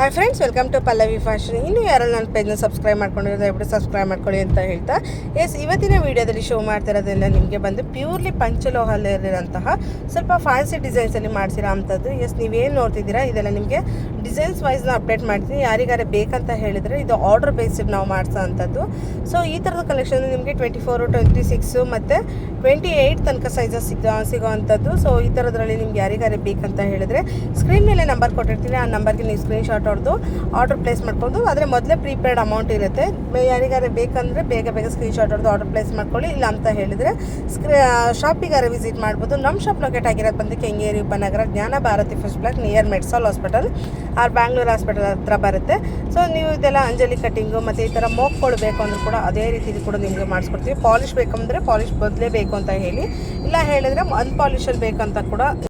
Hi friends welcome to Pallavi fashion ಇನ್ನು ಯಾರು ನನ್ನ ಪೇಜ್ನ ಸಬ್ಸ್ಕ್ರೈಬ್ ಮಾಡ್ಕೊಂಡಿರೋ ದಯವಿಟ್ಟು ಸಬ್ಸ್ಕ್ರೈಬ್ ಮಾಡ್ಕೊಳ್ಳಿ ಅಂತ ಹೇಳ್ತಾ. ಎಸ್ ಇವತ್ತಿನ ವಿಡಿಯೋದಲ್ಲಿ ಶೋ ಮಾಡ್ತಿರೋದ್ರಿಂದ ನಿಮಗೆ ಬಂದು ಪ್ಯೂರ್ಲಿ ಪಂಚಲೋಹಲ್ಲಿರೋಂತಹ ಸ್ವಲ್ಪ ಫ್ಯಾನ್ಸಿ ಡಿಸೈನ್ಸಲ್ಲಿ ಮಾಡ್ಸಿರೋ ಅಂಥದ್ದು. ಎಸ್ ನೀವೇನು ನೋಡ್ತಿದ್ದೀರಾ? ಇದೆಲ್ಲ ನಿಮಗೆ ಡಿಸೈನ್ಸ್ ವೈಸ್ನ ಅಪ್ಡೇಟ್ ಮಾಡ್ತೀನಿ. ಯಾರಿಗಾರೆ ಬೇಕಂತ ಹೇಳಿದರೆ ಇದು ಆರ್ಡರ್ ಬೇಸ್ಡ್ ನಾವು ಮಾಡಿಸೋ ಅಂಥದ್ದು. ಸೊ ಈ ಥರದ ಕಲೆಕ್ಷನ್ ನಿಮಗೆ ಟ್ವೆಂಟಿ ಫೋರು ಟ್ವೆಂಟಿ ಸಿಕ್ಸು ಮತ್ತು ಟ್ವೆಂಟಿ ಏಯ್ಟ್ ತನಕ ಸೈಜಸ್ ಸಿಗೋ ಸಿಗೋ ಅಂಥದ್ದು. ಸೊ ಈ ಥರದ್ರಲ್ಲಿ ನಿಮ್ಗೆ ಯಾರಿಗಾರೆ ಬೇಕಂತ ಹೇಳಿದರೆ ಸ್ಕ್ರೀನ್ ಮೇಲೆ ನಂಬರ್ ಕೊಟ್ಟಿರ್ತೀನಿ. ಆ ನಂಬರ್ಗೆ ನೀವು ಸ್ಕ್ರೀನ್ ಹೊಡೆದು ಆರ್ಡರ್ ಪ್ಲೇಸ್ ಮಾಡ್ಕೊಂಡು, ಆದರೆ ಮೊದಲೇ ಪ್ರೀಪೇಯ್ಡ್ ಅಮೌಂಟ್ ಇರುತ್ತೆ. ಯಾರಿಗಾರ ಬೇಕಂದರೆ ಬೇಗ ಬೇಗ ಸ್ಕ್ರೀನ್ ಶಾಟ್ ಹೊಡೆದು ಆರ್ಡರ್ ಪ್ಲೇಸ್ ಮಾಡ್ಕೊಳ್ಳಿ, ಇಲ್ಲ ಅಂತ ಹೇಳಿದರೆ ಸ್ಕ್ರೀ ಶಾಪಿಗಾರ ವಿಸಿಟ್ ಮಾಡ್ಬೋದು. ನಮ್ಮ ಶಾಪ್ ಲೊಕೇಟ್ ಆಗಿರೋದು ಬಂದು ಕೆಂಗೇರಿ, ಉಪನಗರ, Jnana Bharathi first block near ಮೆಡ್ಸಾಲ್ hospital or Bangalore hospital ಹತ್ರ ಬರುತ್ತೆ. ಸೊ ನೀವು ಇದೆಲ್ಲ ಅಂಜಲಿ ಕಟ್ಟಿಂಗು ಮತ್ತು ಈ ಥರ ಮೋಕ್ಗಳು ಬೇಕು ಅಂದ್ರೂ ಕೂಡ ಅದೇ ರೀತಿ ಕೂಡ ನಿಮಗೆ ಮಾಡಿಸ್ಕೊಡ್ತೀವಿ. ಪಾಲಿಶ್ ಬೇಕಂದರೆ ಪಾಲಿಶ್ ಬದಲೇ ಬೇಕು ಅಂತ ಹೇಳಿ. ಇಲ್ಲ ಹೇಳಿದ್ರೆ ಅನ್ಪಾಲಿಷಲ್ಲಿ ಬೇಕಂತ ಕೂಡ